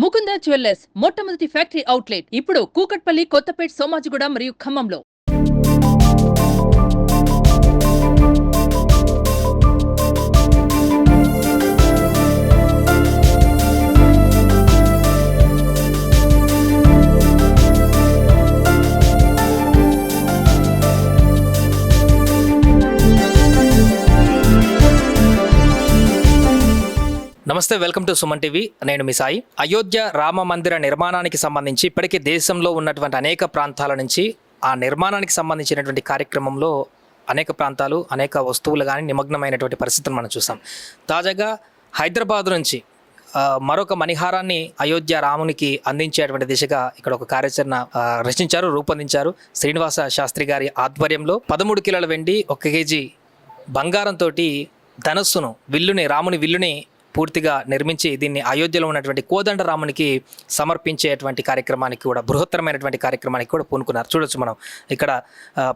Mukunda jewellers మొట్టమొదటి factory outlet. ఇప్పుడు కూకట్పల్లి కొత్తపేట్ సోమాజిగూడ మరియు ఖమ్మంలో. నమస్తే వెల్కమ్ టు సుమన్ టీవీ. నేను మీ సాయి. అయోధ్య రామ మందిర నిర్మాణానికి సంబంధించి ఇప్పటికే దేశంలో ఉన్నటువంటి అనేక ప్రాంతాల నుంచి ఆ నిర్మాణానికి సంబంధించినటువంటి కార్యక్రమంలో అనేక ప్రాంతాలు అనేక వస్తువులు కానీ నిమగ్నమైనటువంటి పరిస్థితులు మనం చూసాం. తాజాగా హైదరాబాద్ నుంచి మరొక మణిహారాన్ని అయోధ్య రామునికి అందించేటువంటి దిశగా ఇక్కడ ఒక కార్యాచరణ రచించారు రూపొందించారు శ్రీనివాస శాస్త్రి గారి ఆధ్వర్యంలో. పదమూడు కిలోల వెండి ఒక కేజీ బంగారంతో ధనస్సును విల్లుని రాముని విల్లుని పూర్తిగా నిర్మించి దీన్ని అయోధ్యలో ఉన్నటువంటి కోదండ రామునికి సమర్పించేటువంటి కార్యక్రమానికి కూడా బృహత్తరమైనటువంటి కార్యక్రమానికి కూడా పూనుకున్నారు. చూడొచ్చు మనం ఇక్కడ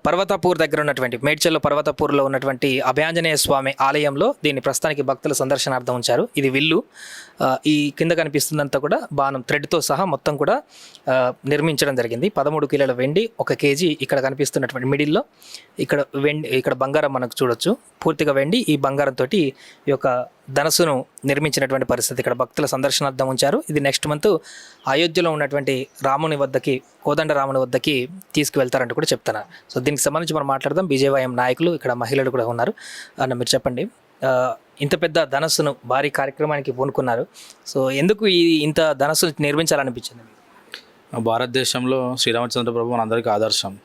పర్వతపూర్ దగ్గర ఉన్నటువంటి మేడ్చల్లో పర్వతపూర్లో ఉన్నటువంటి అభయాంజనేయ స్వామి ఆలయంలో దీన్ని ప్రస్తుతానికి భక్తుల సందర్శనార్థం ఉంచారు. ఇది విల్లు. ఈ కింద కనిపిస్తుందంతా కూడా బాణం థ్రెడ్తో సహా మొత్తం కూడా నిర్మించడం జరిగింది. పదమూడు కిలోల వెండి ఒక కేజీ ఇక్కడ కనిపిస్తున్నటువంటి మిడిల్లో. ఇక్కడ వెండి ఇక్కడ బంగారం మనకు చూడొచ్చు. పూర్తిగా వెండి ఈ బంగారంతో ఈ యొక్క ధనస్సును నిర్మించినటువంటి పరిస్థితి. ఇక్కడ భక్తుల సందర్శనార్థం ఉంచారు. ఇది నెక్స్ట్ మంత్ అయోధ్యలో ఉన్నటువంటి రాముని వద్దకి కోదండ రాముని వద్దకి తీసుకువెళ్తారంటూ కూడా చెప్తున్నారు. సో దీనికి సంబంధించి మనం మాట్లాడదాం. బీజేవైఎం నాయకులు ఇక్కడ మహిళలు కూడా ఉన్నారు. అన్న మీరు చెప్పండి. ఇంత పెద్ద ధనస్సును భారీ కార్యక్రమానికి పూనుకున్నారు. సో ఎందుకు ఈ ఇంత ధనస్సును నిర్మించాలనిపించింది? భారతదేశంలో శ్రీరామచంద్ర ప్రభు మనందరికీ ఆదర్శం.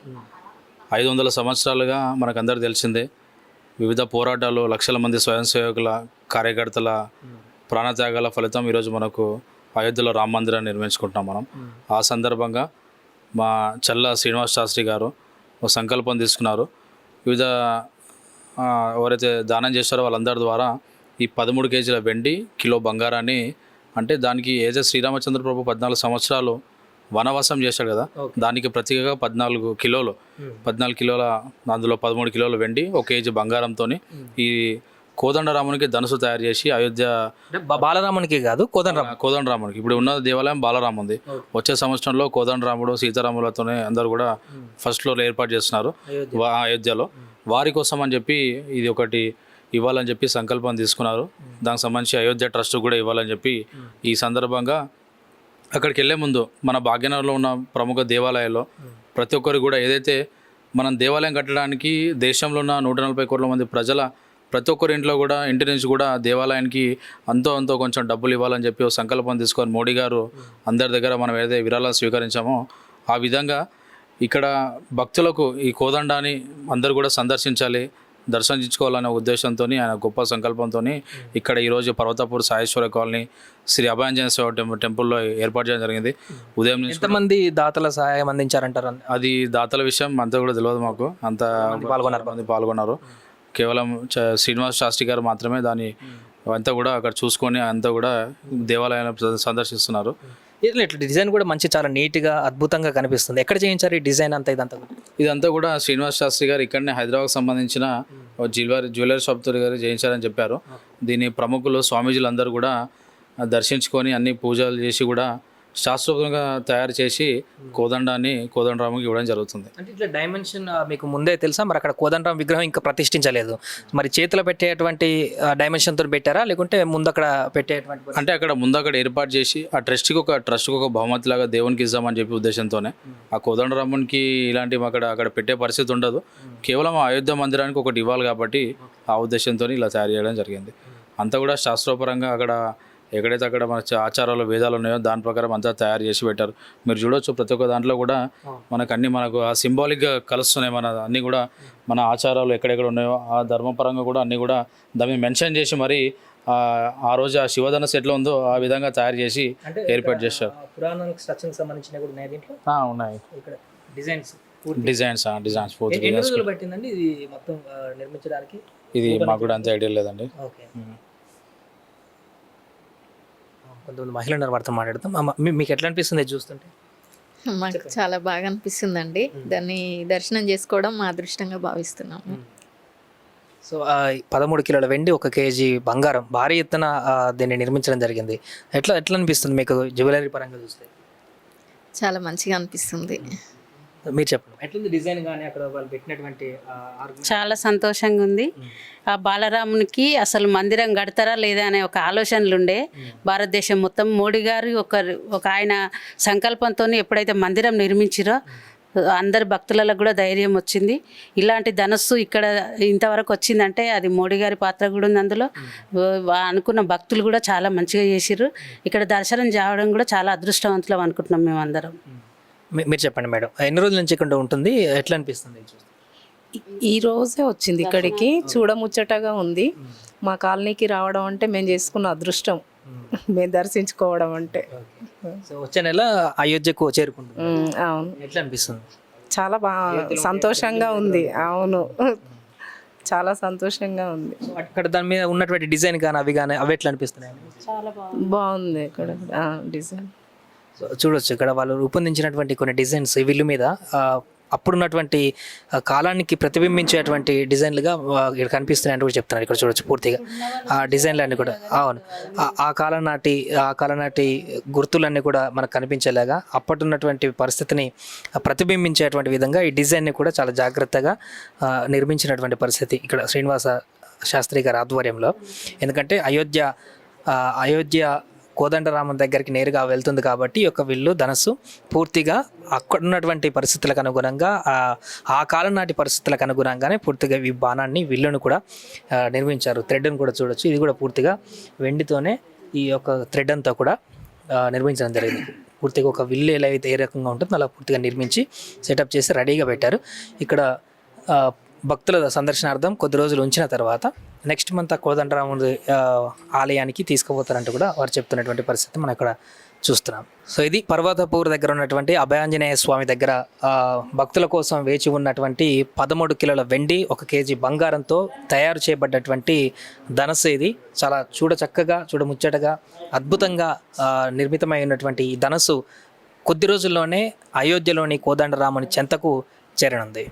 ఐదు వందల సంవత్సరాలుగా మనకందరూ తెలిసిందే. వివిధ పోరాటాలు లక్షల మంది స్వయం సేవకుల కార్యకర్తల ప్రాణత్యాగాల ఫలితం ఈరోజు మనకు అయోధ్యలో రామ మందిరాన్ని నిర్మించుకుంటున్నాం మనం. ఆ సందర్భంగా మా చల్ల శ్రీనివాస్ శాస్త్రి గారు ఒక సంకల్పం తీసుకున్నారు. వివిధ ఎవరైతే దానం చేస్తారో వాళ్ళందరి ద్వారా ఈ పదమూడు కేజీల వెండి కిలో బంగారాన్ని అంటే దానికి ఏదైతే శ్రీరామచంద్ర ప్రభు పద్నాలుగు సంవత్సరాలు వనవాసం చేశాడు కదా. దానికి ప్రత్యేకంగా పద్నాలుగు కిలోలు పద్నాలుగు కిలోల అందులో పదమూడు కిలోల వెండి ఒక కేజీ బంగారంతో ఈ కోదండరామునికి ధనుసు తయారు చేసి అయోధ్య బాలరామునికి కాదు కోదండ రాము కోదండరామునికి. ఇప్పుడు ఉన్న దేవాలయం బాలరామ్ ఉంది. వచ్చే సంవత్సరంలో కోదండరాముడు సీతారాములతోనే అందరూ కూడా ఫస్ట్ ఫ్లోర్ ఏర్పాటు చేస్తున్నారు. అయోధ్యలో. వారి కోసం అని చెప్పి ఇది ఒకటి ఇవ్వాలని చెప్పి సంకల్పం తీసుకున్నారు. దానికి సంబంధించి అయోధ్య ట్రస్ట్ కూడా ఇవ్వాలని చెప్పి ఈ సందర్భంగా అక్కడికి వెళ్ళే ముందు మన భాగ్యనగర్లో ఉన్న ప్రముఖ దేవాలయాల్లో ప్రతి ఒక్కరు కూడా ఏదైతే మనం దేవాలయం కట్టడానికి దేశంలో ఉన్న నూట నలభై కోట్ల మంది ప్రజల ప్రతి ఒక్కరి ఇంట్లో కూడా ఇంటి నుంచి కూడా దేవాలయానికి అంతో అంతో కొంచెం డబ్బులు ఇవ్వాలని చెప్పి ఒక సంకల్పం తీసుకొని మోడీ గారు అందరి దగ్గర మనం ఏదైతే విరాళాలు స్వీకరించామో ఆ విధంగా ఇక్కడ భక్తులకు ఈ కోదండాన్ని అందరూ కూడా సందర్శించాలి. దర్శించుకోవాలనే ఉద్దేశంతో ఆయన గొప్ప సంకల్పంతో ఇక్కడ ఈరోజు పర్వతపూర్ సాయేశ్వర కాలనీ శ్రీ అభయాంజనేయ స్వామి టెంపుల్ టెంపుల్లో ఏర్పాటు చేయడం జరిగింది ఉదయం నుంచి ఎంతమంది దాతల సహాయం అందించారంటారు? అది దాతల విషయం అంతా కూడా తెలియదు మాకు అంత పాల్గొన్నారు. మంది పాల్గొన్నారు కేవలం శ్రీనివాస్ శాస్త్రి గారు మాత్రమే దాన్ని అంతా కూడా అక్కడ చూసుకొని అంతా కూడా దేవాలయాలను సందర్శిస్తున్నారు ఇట్లా ఇట్లా డిజైన్ కూడా మంచి చాలా నీట్గా అద్భుతంగా కనిపిస్తుంది. ఎక్కడ చేయించారు ఈ డిజైన్ అంతా ఇదంతా? ఇదంతా కూడా శ్రీనివాస్ శాస్త్రి గారు ఇక్కడనే హైదరాబాద్ సంబంధించిన జ్యువెలరీ జ్యువెలరీ షాప్ గారు చేయించారని చెప్పారు. దీని ప్రముఖులు స్వామీజీలు అందరూ కూడా దర్శించుకొని అన్ని పూజలు చేసి కూడా శాస్త్రోక్తంగా తయారు చేసి కోదండాన్ని కోదండరాముకి ఇవ్వడం జరుగుతుంది. అంటే ఇట్లా డైమెన్షన్ మీకు ముందే తెలుసా? మరి అక్కడ కోదండరాం విగ్రహం ఇంకా ప్రతిష్ఠించలేదు. మరి చేతిలో పెట్టేటువంటి డైమెన్షన్తో పెట్టారా? లేకుంటే ముందు అక్కడ పెట్టేటువంటి అంటే అక్కడ ముందు అక్కడ ఏర్పాటు చేసి ఆ ట్రస్ట్కి ఒక ట్రస్ట్కి ఒక బహుమతి లాగా దేవునికి ఇద్దామని చెప్పి ఉద్దేశంతోనే ఆ కోదండరామునికి ఇలాంటివి అక్కడ అక్కడ పెట్టే పరిస్థితి ఉండదు. కేవలం ఆ అయోధ్య మందిరానికి ఒకటి ఇవ్వాలి కాబట్టి ఆ ఉద్దేశంతో ఇలా తయారు చేయడం జరిగింది. అంతా కూడా శాస్త్రోపరంగా అక్కడ ఎక్కడైతే అక్కడ మన ఆచారాలు వేదాలు ఉన్నాయో దాని ప్రకారం అంతా తయారు చేసి పెట్టారు. మీరు చూడొచ్చు ప్రతి ఒక్క దాంట్లో కూడా మనకు అన్ని మనకు ఆ సింబాలిక్గా కలుస్తున్నాయి మన అన్నీ కూడా మన ఆచారాలు ఎక్కడెక్కడ ఉన్నాయో ఆ ధర్మపరంగా కూడా అన్నీ కూడా దాన్ని మెన్షన్ చేసి మరి ఆ రోజు ఆ శివధనస్సు ఎట్లా ఉందో ఆ విధంగా తయారు చేసి ఏర్పాటు చేశారు. సంబంధించిన కూడా ఉన్నాయి దీంట్లో? ఉన్నాయి. ఇక్కడ డిజైన్స్ డిజైన్స్ డిజైన్స్ పూర్తి డిజైన్స్ పట్టిందండి ఇది మొత్తం నిర్మించడానికి? ఇది మాకు కూడా అంత ఐడియా లేదండి. ఓకే. కొంతమంది ఉన్నారు వారితో మాట్లాడతాం అమ్మ, మీ- మీకు ఎట్లా అనిపిస్తుంది ఇది చూస్తుంటే? మాకు చాలా బాగా అనిపిస్తుందండి. దాన్ని దర్శనం చేసుకోవడం మా అదృష్టంగా భావిస్తున్నాము. సో ఆ, పదమూడు కిలోల వెండి ఒక కేజీ బంగారం భారీ ఎత్తున ఆ, దీన్ని నిర్మించడం జరిగింది. ఎట్లా ఎట్లా అనిపిస్తుంది మీకు? జ్యువెలరీ పరంగా చూస్తే. చాలా మంచిగా అనిపిస్తుంది. మీరు చెప్పండి. ఎట్లుంది డిజైన్ కానీ అక్కడ వాళ్ళు పెట్టినటువంటి చాలా సంతోషంగా ఉంది. ఆ బాలరామునికి అసలు మందిరం కడతారా లేదా అనే ఒక ఆలోచనలు ఉండే. భారతదేశం మొత్తం మోడీ గారు ఒక ఒక ఆయన సంకల్పంతో ఎప్పుడైతే మందిరం నిర్మించిరో అందరి భక్తులకు కూడా ధైర్యం వచ్చింది. ఇలాంటి ధనస్సు ఇక్కడ ఇంతవరకు వచ్చిందంటే అది మోడీ గారి పాత్ర కూడా ఉంది అందులో. అనుకున్న భక్తులు కూడా చాలా మంచిగా చేసిర్రు. ఇక్కడ దర్శనం చేయడం కూడా చాలా అదృష్టవంతులం అనుకుంటున్నాం మేమందరం. మీరు చెప్పండి మేడం. ఎన్ని రోజుల నుంచి ఇక్కడ ఉంటుంది? ఎట్లా అనిపిస్తుంది? ఈ రోజే వచ్చింది ఇక్కడికి. చూడముచ్చటగా ఉంది. మా కాలనీకి రావడం అంటే మేము చేసుకున్న అదృష్టం. మేము. దర్శించుకోవడం అంటే. సో వచ్చే నెల అయోధ్యకు చేరుకుంటుంది. అవును. ఎట్లా అనిపిస్తుంది? చాలా బాగా సంతోషంగా ఉంది. అవును. చాలా సంతోషంగా ఉంది. అక్కడ దాని మీద ఉన్నటువంటి డిజైన్ కానీ అవి కానీ అవి ఎట్లా అనిపిస్తున్నాయి? బాగుంది ఇక్కడ. ఆ, డిజైన్. చూడొచ్చు. ఇక్కడ వాళ్ళు రూపొందించినటువంటి కొన్ని డిజైన్స్ ఈ విల్లు మీద అప్పుడున్నటువంటి కాలానికి ప్రతిబింబించేటువంటి డిజైన్లుగా ఇక్కడ కనిపిస్తున్నాయని కూడా చెప్తున్నారు. ఇక్కడ చూడొచ్చు పూర్తిగా. ఆ డిజైన్లు అన్నీ కూడా. అవును. ఆ- కాలనాటి కాలం నాటి ఆ కాలం నాటి గుర్తులన్నీ కూడా మనకు కనిపించేలాగా అప్పటిన్నటువంటి పరిస్థితిని ప్రతిబింబించేటువంటి విధంగా ఈ డిజైన్ని కూడా చాలా జాగ్రత్తగా నిర్మించినటువంటి పరిస్థితి ఇక్కడ శ్రీనివాస శాస్త్రి గారి ఆధ్వర్యంలో. ఎందుకంటే అయోధ్య అయోధ్య కోదండరామన్ దగ్గరికి నేరుగా వెళ్తుంది కాబట్టి ఈ యొక్క విల్లు ధనస్సు పూర్తిగా అక్కడ ఉన్నటువంటి పరిస్థితులకు అనుగుణంగా ఆ కాలం నాటి పరిస్థితులకు అనుగుణంగానే పూర్తిగా ఈ బాణాన్ని విల్లును కూడా నిర్మించారు. థ్రెడ్ని కూడా చూడొచ్చు. ఇది కూడా పూర్తిగా వెండితోనే ఈ యొక్క థ్రెడ్ అంతా కూడా నిర్మించడం జరిగింది. పూర్తిగా ఒక విల్లు ఎలా అయితే ఏ రకంగా ఉంటుందో అలా పూర్తిగా నిర్మించి సెటప్ చేసి రెడీగా పెట్టారు. ఇక్కడ భక్తుల సందర్శనార్థం కొద్ది రోజులు ఉంచిన తర్వాత నెక్స్ట్ మంత్ ఆ కోదండరాముడు ఆలయానికి తీసుకుపోతారంటూ కూడా వారు చెప్తున్నటువంటి పరిస్థితి మనం ఇక్కడ చూస్తున్నాం. సో ఇది పర్వతపూర్ దగ్గర ఉన్నటువంటి అభయాంజనేయ స్వామి దగ్గర భక్తుల కోసం వేచి ఉన్నటువంటి పదమూడు కిలోల వెండి ఒక కేజీ బంగారంతో తయారు చేయబడ్డటువంటి ధనస్సు ఇది. చాలా చూడ చక్కగా చూడ ముచ్చటగా అద్భుతంగా నిర్మితమై ఉన్నటువంటి ఈ ధనస్సు కొద్ది రోజుల్లోనే అయోధ్యలోని కోదండరాముని చెంతకు చేరనుంది.